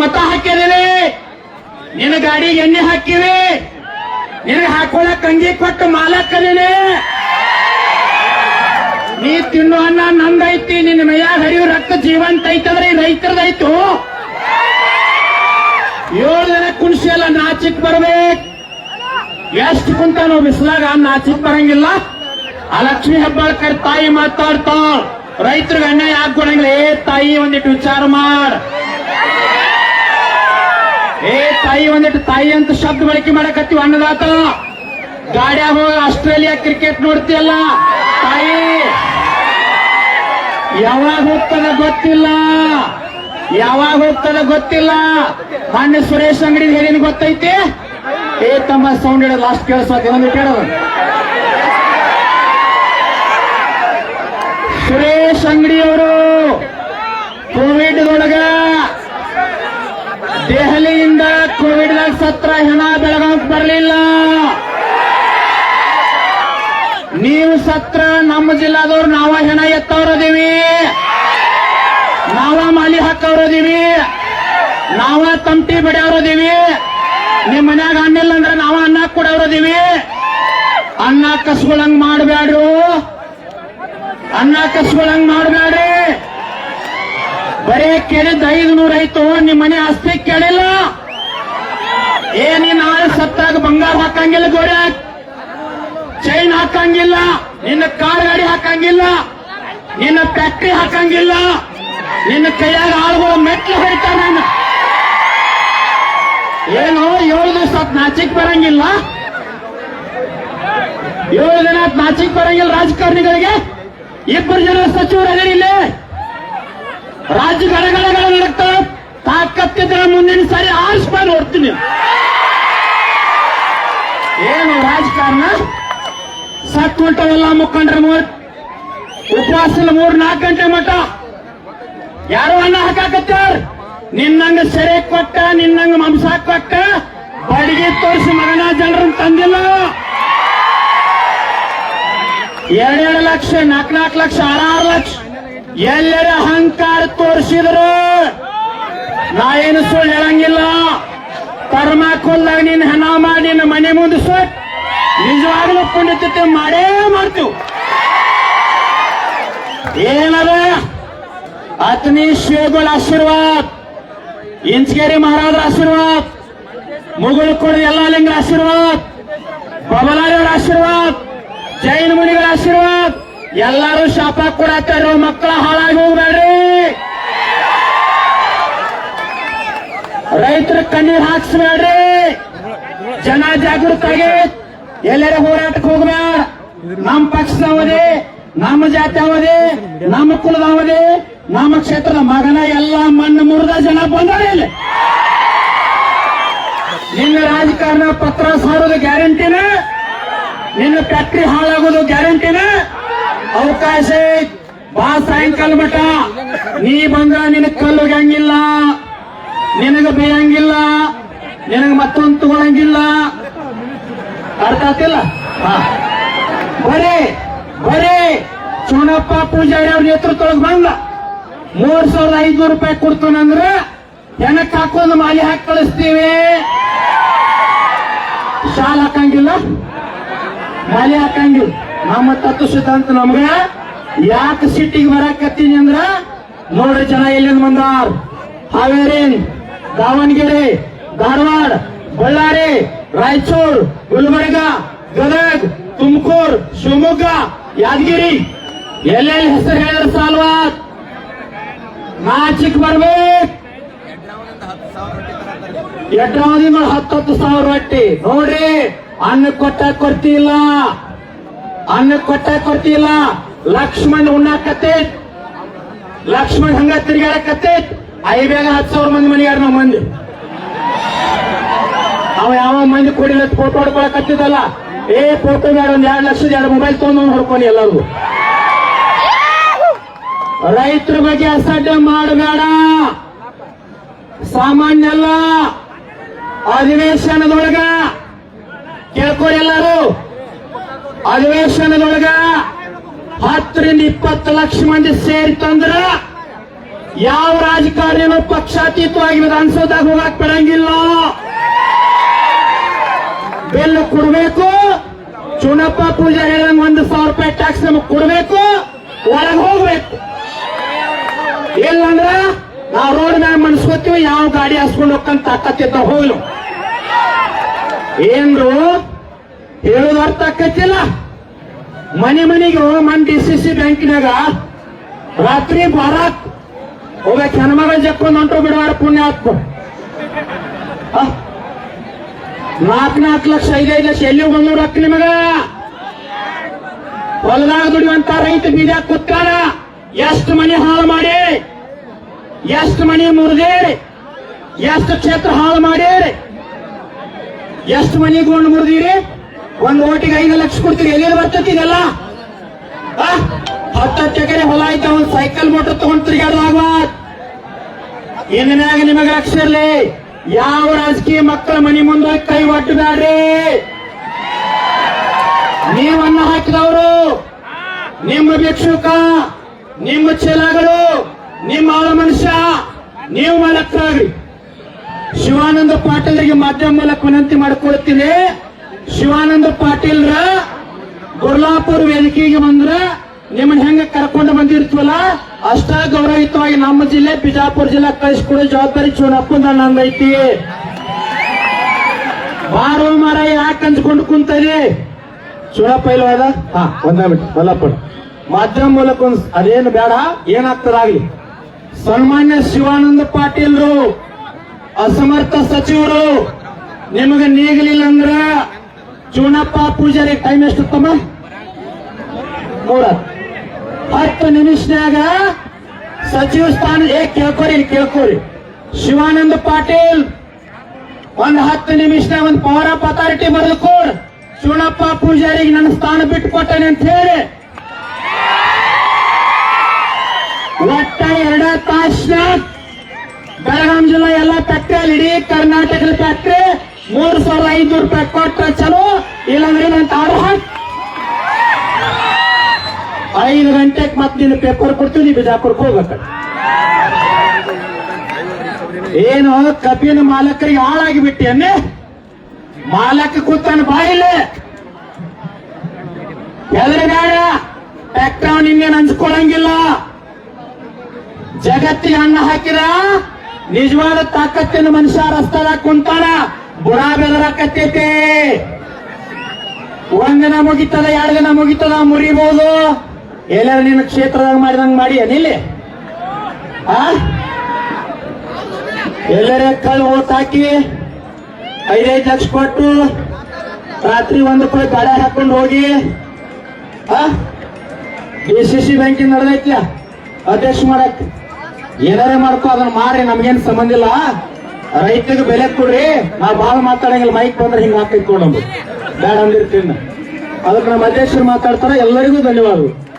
ಮತ ಹಾಕಿದಿವಿ ನಿನ್ನ ಗಾಡಿಗೆ ಎಣ್ಣೆ ಹಾಕಿವಿ ನಿನಗೆ ಹಾಕೊಳಕ್ ಅಂಗಿ ಕೊಟ್ಟು ಮಾಲಕ್ಕದಿನಿ ನೀ ತಿನ್ನು ಅನ್ನ ನಂದೈತಿ ನಿನ್ನ ಮೈಯಾಗ ಹರಿಯು ರಕ್ತ ಜೀವಂತ ಐತಂದ್ರೆ ಈ ರೈತರದೈತು ಏಳು ದಿನ ಕುಣಿಸಿ ಎಲ್ಲ ನಾಚಿಕ್ ಬರ್ಬೇಕು. ಎಷ್ಟು ಕುಂತಾನೋ ಬಿಸಿಲಾಗ ನಾಚಿಕ್ ಬರಂಗಿಲ್ಲ. ಆ ಲಕ್ಷ್ಮಿ ಹೆಬ್ಬಾಳ್ಕರ್ ತಾಯಿ ಮಾತಾಡ್ತಾಳ. ರೈತರಿಗೆ ಅನ್ಯಾಯ ಆಗ್ಬಿಡಂಗಿಲ್ಲ ಏ ತಾಯಿ ಒಂದಿಟ್ಟು ವಿಚಾರ ಮಾಡ. ತಾಯಿ, ಒಂದಿಟ್ಟು ತಾಯಿ ಅಂತ ಶಬ್ದ ಬಳಕೆ ಮಾಡಕತ್ತೀವಿ, ಅನ್ನದಾತ. ಗಾಡ್ಯಾಗ ಹೋಗಿ ಆಸ್ಟ್ರೇಲಿಯಾ ಕ್ರಿಕೆಟ್ ನೋಡ್ತೀಯಲ್ಲ? ತಾಯಿ, ಯಾವಾಗ ಹೋಗ್ತದ ಗೊತ್ತಿಲ್ಲ. ಯಾವಾಗ ಹೋಗ್ತದ ಗೊತ್ತಿಲ್ಲ. ಮೊನ್ನೆ ಸುರೇಶ್ ಅಂಗಡಿ ಹೇಳಿನ ಗೊತ್ತೈತಿ? ಏ ತಮ್ಮ ಸೌಂಡ್ ಇಡ ಲಾಸ್ಟ್ ಕೇಳಿಸ್ಬೇಕು ಒಂದು ಕೇಳೋದು ಸುರೇಶ್ ಅಂಗಡಿಯವರು ಕೋವಿಡ್ ಒಳಗ ಕೋವಿಡ್ ಸತ್ರ ಹೆಣ ಬೆಳಗಾವ್ ಬರಲಿಲ್ಲ. ನೀವು ಸತ್ರ ನಮ್ಮ ಜಿಲ್ಲಾದವ್ರು, ನಾವ ಹೆಣ ಎತ್ತವ್ರದೀವಿ. ನಾವ ಮಾಲಿ ಹಾಕವ್ರದೀವಿ. ನಾವ ತಂಪಿ ಬಡಿಯವ್ರದೀವಿ. ನಿಮ್ ಮನ್ಯಾಗ ಅನ್ನಿಲ್ಲ ಅಂದ್ರೆ ನಾವ ಅನ್ನ ಕೊಡವ್ರದೀವಿ ಅನ್ನ ಕಸ್ಕೊಳಂಗ್ ಮಾಡಬೇಡ್ರು ಅನ್ನ ಕಸ್ಕೊಳಂಗ್ ಮಾಡಬೇಡ್ರಿ ಬರೀ ಕೇಳಿದ್ ಐದು ನೂರ ಐತು, ನಿಮ್ ಮನೆ ಆಸ್ತಿ ಕೇಳಿಲ್ಲ. ಏ ನಾಳೆ ಸತ್ತಾಗ ಬಂಗಾರ ಹಾಕಂಗಿಲ್ಲ ಗೋಡೆ. ಚೈನ್ ಹಾಕಂಗಿಲ್ಲ. ನಿನ್ನ ಕಾರ್ ಗಾಡಿ ಹಾಕಂಗಿಲ್ಲ. ನಿನ್ನ ಫ್ಯಾಕ್ಟ್ರಿ ಹಾಕಂಗಿಲ್ಲ. ನಿನ್ನ ಕೈಯಾಗ ಆಳುಗಳು ಮೆಟ್ಲು ಹೊಡಿತಾರ ನಾನು. ಏನು, ಏಳು ದಿವಸ ನಾಚಿಕ್ ಬರಂಗಿಲ್ಲ? ಏಳು ದಿನ ನಾಚಿಕ್ ಬರಂಗಿಲ್ಲ ರಾಜಕಾರಣಿಗಳಿಗೆ? ಇಬ್ಬರು ಜನ ಸಚಿವರು ಇಲ್ಲಿ? ರಾಜ್ಯ ಗಡಗಡಗಳ ನಡಕ್ತಾವ ತಾಕತ್ತಿದ್ರೆ ಮುಂದಿನ ಸಾರಿ ಆರಿಸ್ಬಾರ್ದು ನೋಡ್ತೀನಿ. ಏನು ರಾಜಕಾರಣ? ಸತ್ ಹೊಂಟವೆಲ್ಲ ಮುಖಂಡ್ರ ಮೂರ್. ಉಪವಾಸ ಮೂರ್ ನಾಲ್ಕು ಗಂಟೆ ಮಠ. ಯಾರು ಅನ್ನ ಹಾಕಾಕತ್ತಾರ? ನಿನ್ನಂಗ ಸೆರೆ ಕೊಟ್ಟ, ನಿನ್ನಂಗ ಮಾಂಸ ಕೊಟ್ಟ, ಬಡಿಗೆ ತೋರಿಸಿ ಮಗನ ಜನರನ್ನು ತಂದಿಲ್ಲ. ಎರಡೆರಡು ಲಕ್ಷ, ನಾಲ್ಕು ನಾಲ್ಕು ಲಕ್ಷ, ಆರಾರು ಲಕ್ಷ. ಎಲ್ಲರ ಅಹಂಕಾರ ತೋರಿಸಿದ್ರು. ನಾ ಏನು ಸುಳ್ಳು ಹೇಳಂಗಿಲ್ಲ. ಕರ್ಮಾಕೊಲ್ದಾಗ ನಿನ್ನ ಹಣ ಮಾಡಿ ನಿನ್ನ ಮನೆ ಮುಂದೆ ಸುಟ್ ನಿಜವಾಗ್ಲೂ ಪುಣ್ಯತೆ ಮಾಡೇ ಮಾಡ್ತೀವಿ ಏನದ ಅತ್ನಿ ಶಿವಗಳ ಆಶೀರ್ವಾದ. ಇಂಚಗೇರಿ ಮಹಾರಾಜರ ಆಶೀರ್ವಾದ. ಮುಗುಳು ಕೊಡ ಎಲ್ಲ ಲಿಂಗರ ಆಶೀರ್ವಾದ. ಬಬಲಾರಿಯವರ ಆಶೀರ್ವಾದ. ಜೈನ ಮುನಿಗಳ ಆಶೀರ್ವಾದ. ಎಲ್ಲರೂ ಶಾಪ ಕೊಡತ್ತಾರೋ ಮಕ್ಕಳ ಹಾಳಾಗಿ ಹೋಗ್ಬೇಡ್ರಿ. ರೈತರ ಕಣ್ಣೀರ್ ಹಾಕ್ಸ್ಬೇಡ್ರಿ. ಜನ ಜಾಗೃತಾಗಿ ಎಲ್ಲರ ಹೋರಾಟಕ್ಕೆ ಹೋಗ್ರ ನಮ್ಮ ಪಕ್ಷದವದೇ ನಮ್ಮ ಜಾತಿ ಅವಧಿ, ನಮ್ಮ ಕುಲದವದೇ ನಮ್ಮ ಕ್ಷೇತ್ರದ ಮಗನ ಎಲ್ಲ ಮಣ್ಣು ಮುರಿದ ಜನ ಬಂದರೆ ಇಲ್ಲಿ. ನಿನ್ನ ರಾಜಕಾರಣ ಪತ್ರ ಸಾರೋದು ಗ್ಯಾರಂಟಿನ? ನಿನ್ನ ಫ್ಯಾಕ್ಟ್ರಿ ಹಾಳಾಗೋದು ಗ್ಯಾರಂಟಿನ? ಅವಕಾಶ. ಬಾ ಸಾಯಂಕಾಲ ಮಠ. ನೀ ಬಂದ್ರ ನಿನ್ನ ಕಲ್ಲು ಹೋಗಂಗಿಲ್ಲ ನಿನಗ ಬೇಯಂಗಿಲ್ಲ, ನಿನಗ ಮತ್ತೊಂದು ತಗೊಳಂಗಿಲ್ಲ. ಅರ್ಥ ಆತಿಲ್ಲ. ಬರೀ ಬರೀ. ಚುನಪ್ಪ ಪೂಜಾರಿ ಅವ್ರ ನೇತೃತ್ವದೊಳಗೆ ಬಂದ. ಮೂರ್ ಸಾವಿರದ ಐದ್ನೂರು ರೂಪಾಯಿ ಕೊಡ್ತಾನಂದ್ರ ಹೆಣಕ್ ಹಾಕೊಂಡು ಮಾಲಿ ಹಾಕಿ ಕಳಿಸ್ತೀವಿ. ಶಾಲ್ ಹಾಕಂಗಿಲ್ಲ, ಮಾಲಿ ಹಾಕಂಗಿಲ್ಲ. ನಮ್ಮ ತತ್ವ ಸಿದ್ಧಾಂತ ನಮ್ಗ, ಯಾಕೆ ಸಿಟ್ಟಿಗೆ ಬರಕತ್ತೀನಿ ಅಂದ್ರ ನೋಡ್ರಿ ಜನ ಎಲ್ಲಿಂದ ಬಂದಾರ. ಹಾವೇರಿ ದಾವಣಗೆರೆ, ಧಾರವಾಡ, ಬಳ್ಳಾರಿ, ರಾಯಚೂರು, ಗುಲ್ಬರ್ಗ, ಗದಗ್, ತುಮಕೂರು, ಶಿವಮೊಗ್ಗ, ಯಾದಗಿರಿ. ಎಲ್ಲೆಲ್ಲಿ ಹೆಸರು ಹೇಳಿದ್ರೆ ಸಾಲ್ವಾ ನಾಚಿಕ್ ಬರ್ಬೇಕು. ಎಡ್ರಾವಧಿ ಮೇಲೆ ಹತ್ತತ್ತು ಸಾವಿರ ರೊಟ್ಟಿ. ನೋಡ್ರಿ ಅನ್ನ ಕೊಟ್ಟ ಕೊಡ್ತಿಲ್ಲ ಅನ್ನ ಕೊಟ್ಟ ಕೊಡ್ತಿಲ್ಲ ಲಕ್ಷ್ಮಣ್ ಉಣ್ಣಾಕತ್ತೆ ಲಕ್ಷ್ಮಣ್ ಹಂಗ ತಿರ್ಗಾಡಕತ್ತೆ ಐಬೇಗ ಹತ್ತು ಸಾವಿರ ಮಂದಿ ಮನೆಯಾರ ನಮ್ಮ ಮಂದಿ. ಅವ ಯಾವ ಮಂದಿ ಕೊಡಿಲ್ಲ ಫೋಟೋ ಹೊಡ್ಕೊಳಕತ್ತಿದಲ್ಲ ಏ ಫೋಟೋ ಬೇಡ ಒಂದ್ ಎರಡು ಲಕ್ಷದ ಎರಡು ಮೊಬೈಲ್ ತಗೊಂಡು ಹೊಡ್ಕೊಂಡು ಎಲ್ಲರೂ ರೈತರ ಬಗ್ಗೆ ಅಸಡ್ಡೆ ಮಾಡಬೇಡ ಸಾಮಾನ್ಯ ಅಲ್ಲ. ಅಧಿವೇಶನದೊಳಗ ಕೇಳ್ಕೊರಿ ಎಲ್ಲರೂ. ಅಧಿವೇಶನದೊಳಗ ಹತ್ತರಿಂದ ಇಪ್ಪತ್ತು ಲಕ್ಷ ಮಂದಿ ಸೇರಿತಂದ್ರ ಯಾವ ರಾಜಕಾರಣಿನೂ ಪಕ್ಷಾತೀತವಾಗಿ ವಿಧಾನಸೌಧ ಹೋಗಕ್ ಬಿಡಂಗಿಲ್ಲ ಬಿಲ್ ಕೊಡ್ಬೇಕು. ಚುನಪ್ಪ ಪೂಜೆ ಹೇಳಿದಂಗ ಒಂದು ಸಾವಿರ ರೂಪಾಯಿ ಟ್ಯಾಕ್ಸ್ ನಮಗ್ ಕೊಡ್ಬೇಕು. ಒಳಗ್ ಹೋಗ್ಬೇಕು. ಇಲ್ಲಂದ್ರ ನಾವು ರೋಡ್ ಮ್ಯಾಗ ಮನ್ಸ್ಕೋತೀವಿ, ಯಾವ ಗಾಡಿ ಹಾಸ್ಕೊಂಡು ಹೋಗ್ಕಂತ ತಾಕತ್ತಿದ್ದ ಹೋಗ್ಲು. ಏನ್ರು ಹೇಳೋದು ಅರ್ಥ ಆಕತ್ತಿಲ್ಲ ಮನೆ ಮನೆಗೆ ಮನ್ ಡಿ ಸಿ ಸಿ ಬ್ಯಾಂಕಿನಾಗ ರಾತ್ರಿ ಬಾರಾಕ್ ಹೋಗ್ಬೇಕು ಹೆಣ್ಮಗಳ ಜಕ್ಕೊಂಡ್ ಹೊಂಟು ಬಿಡವಾರ ಪುಣ್ಯ ಆತ್ಮ. ನಾಲ್ಕ್ ನಾಲ್ಕು ಲಕ್ಷ, ಐದೈದು ಲಕ್ಷ ಎಲ್ಲಿ ಬಂದವ್ರು ರೊಕ್ಕ ನಿಮಗ ಹೊಲದಾಗ ದುಡಿಯುವಂತ ರೈತ ಬೀಜ ಕುತ್ತಾರ ಎಷ್ಟು ಮನೆ ಹಾಳು ಮಾಡಿ? ಎಷ್ಟು ಮನೆ ಮುರಿದೇರಿ? ಎಷ್ಟು ಕ್ಷೇತ್ರ ಹಾಳು ಮಾಡೀರಿ? ಎಷ್ಟು ಮನೆ ಗೊಂಡು ಮುರಿದಿರಿ? ಒಂದು ಓಟಿಗೆ ಐದು ಲಕ್ಷ ಕೊಡ್ತೀರಿ ಎಲ್ಲಿ ಬರ್ತೈತಿ ಇದೆಲ್ಲ? ಹತ್ತತ್ತು ಎಕರೆ ಹೊಲ ಐತೆ ಒಂದು ಸೈಕಲ್ ಮೋಟರ್ ತಗೊಂಡ್ ತಿರುಗಾಡುವಾಗ ಇಂದಿನಾಗ ನಿಮಗೆ ಲಕ್ಷ ಇರ್ಲಿ? ಯಾವ ರಾಜಕೀಯ ಮಕ್ಕಳ ಮನಿ ಮುಂದೆ ಕೈ ಒಟ್ಟು ನೀವನ್ನ ಹಾಕಿದವರು, ನಿಮ್ಮ ಭಿಕ್ಷುಕ, ನಿಮ್ಮ ಚೀಲಗಳು ನಿಮ್ಮ ಆಳ ಮನುಷ್ಯ, ನೀವು ಮಾಡಕ್ಕಾಗ್ರಿ ಶಿವಾನಂದ ಪಾಟೀಲ್ರಿಗೆ ಮಾಧ್ಯಮ ಮೂಲಕ ವಿನಂತಿ ಮಾಡಿಕೊಳ್ತೀನಿ. ಶಿವಾನಂದ ಪಾಟೀಲ್ರ ಗುರ್ಲಾಪುರ್ ವೇದಿಕೆಗೆ ಬಂದ್ರ ನಿಮ್ಮನ್ನ ಹೆಂಗ ಕರ್ಕೊಂಡು ಬಂದಿರ್ತೀವಲ್ಲ? ಅಷ್ಟ ಗೌರವಯುತವಾಗಿ ನಮ್ಮ ಜಿಲ್ಲೆ, ಬಿಜಾಪುರ ಜಿಲ್ಲಾ ಕಳಿಸ್ಕೊಡೋ ಜವಾಬ್ದಾರಿ ಚೋನಪ್ಪಂದ ನಂದೈತಿ. ಬಾರೋ ಮರ ಯಾಕೆ ಅಂಚ್ಕೊಂಡು ಕುಂತರಿ ಚೋಳಪ್ಪ ಇಲ್ವಾದ ಹಾ, ಒಂದ ಬಿಟ್ಟು ಮಲ್ಲಪ್ಪ ಮಾಧ್ಯಮ ಮೂಲಕ ಒಂದ್ ಅದೇನು ಬೇಡ ಏನಾಗ್ತದಾಗ್ಲಿ ಸನ್ಮಾನ್ಯ ಶಿವಾನಂದ ಪಾಟೀಲ್ರು, ಅಸಮರ್ಥ ಸಚಿವರು, ನಿಮಗೆ ನೀಗಲಿಲ್ಲ ಅಂದ್ರ ಚೂನಪ್ಪ ಪೂಜಾರಿ ಟೈಮ್ ಎಷ್ಟು ತಮ್ಮ ಮೂರ ಹತ್ತು ನಿಮಿಷನಾಗ ಸಚಿವ ಸ್ಥಾನ ಏ, ಕೇಳ್ಕೊರಿ ಕೇಳ್ಕೊರಿ. ಶಿವಾನಂದ ಪಾಟೀಲ್, ಒಂದ್ ಹತ್ತು ನಿಮಿಷನಾಗ ಒಂದ್ ಪವರ್ ಆಫ್ ಅಥಾರಿಟಿ ಕೊಡ್. ಚೂಣಪ್ಪ ಪೂಜಾರಿಗೆ ನನ್ನ ಸ್ಥಾನ ಬಿಟ್ಟು ಕೊಟ್ಟನೆ ಅಂತ ಹೇಳಿ. ಒಟ್ಟ ಎರಡ ತಾಸಿನ ಬೆಳಗಾಂ ಜಿಲ್ಲಾ ಎಲ್ಲ ಫ್ಯಾಕ್ಟ್ರಿ ಅಲ್ಲಿ ಇಡೀ ಕರ್ನಾಟಕದ ಫ್ಯಾಕ್ಟ್ರಿ ಮೂರು ಸಾವಿರದ ಐನೂರು ರೂಪಾಯಿ ಕೊಟ್ಟ ಚಲೋ. ಇಲ್ಲಾಂದ್ರೆ ಏನಂತ ಆರ್ಡರ್ ಹಾಕ್ ಐದು ಗಂಟೆಗೆ ಮತ್ತೆ ನಿನ್ನ ಪೇಪರ್ ಕೊಡ್ತೀವಿ ನೀ ಬಿಜಾಪುರಕ್ಕೆ ಹೋಗಕ್ಕ ಏನು, ಕಬ್ಬಿನ ಮಾಲಕರಿಗೆ ಹಾಳಾಗಿ ಬಿಟ್ಟಿಯನ್ನೇ? ಮಾಲಕ ಕೂತಾನ ಬಾಯಿಲೆ ಬೇಡ ಟ್ಯಾಕ್ಟರ್ ನಿನ್ನೇನು ಹಂಚ್ಕೊಳಂಗಿಲ್ಲ. ಜಗತ್ತಿಗೆ ಅನ್ನ ಹಾಕಿರ ನಿಜವಾದ ತಾಕತ್ತಿನ ಮನುಷ್ಯ ರಸ್ತಾದಾಗ ಕುಂತಾನ, ಬುಡ ಬೆದರಾಕತ್ತೈತೆ. ಒಂದ್ ದಿನ ಮುಗಿತದ, ಎರಡು ದಿನ ಮುಗಿತದ ಮುರಿಬಹುದು ಎಲ್ಲಾರು ನಿನ್ನ ಕ್ಷೇತ್ರದಾಗ ಮಾಡಿದಂಗ ಮಾಡಿ ಏನಿಲ್ಲಿ ಆ? ಎಲ್ಲರ ಕಳ್ ಓಟ್ ಹಾಕಿ. ಐದೈದು ಲಕ್ಷ ಕೊಟ್ಟು ರಾತ್ರಿ ಒಂದು ರೂಪಾಯಿ ಗಾಡಿ ಹಾಕೊಂಡು ಹೋಗಿ. ಡಿ ಸಿ ಸಿ ಬ್ಯಾಂಕಿಂದ ನಡೆದೈತ್ಯ ಅಧ್ಯಕ್ಷ ಮಾಡಕ್. ಏನಾರೇ ಮಾಡ್ಕೋ, ಅದನ್ನ ಮಾರಿ, ನಮ್ಗೇನ್ ಸಂಬಂಧ ಇಲ್ಲ. ರೈತರಿಗೆ ಬೆಲೆ ಕೊಡ್ರಿ. ನಾವು ಭಾಳ ಮಾತಾಡಂಗಿಲ್ಲ ಮೈಕ್ ಬಂದ್ರೆ ಹಿಂಗ್ ಹಾಕಿ ಕೊಡೋದು ಬೇಡ ಅಂದಿರ್ತೀನಿ. ಅದಕ್ಕೆ ನಮ್ಮ ಅಧ್ಯಕ್ಷರು ಮಾತಾಡ್ತಾರ, ಎಲ್ಲರಿಗೂ ಧನ್ಯವಾದಗಳು.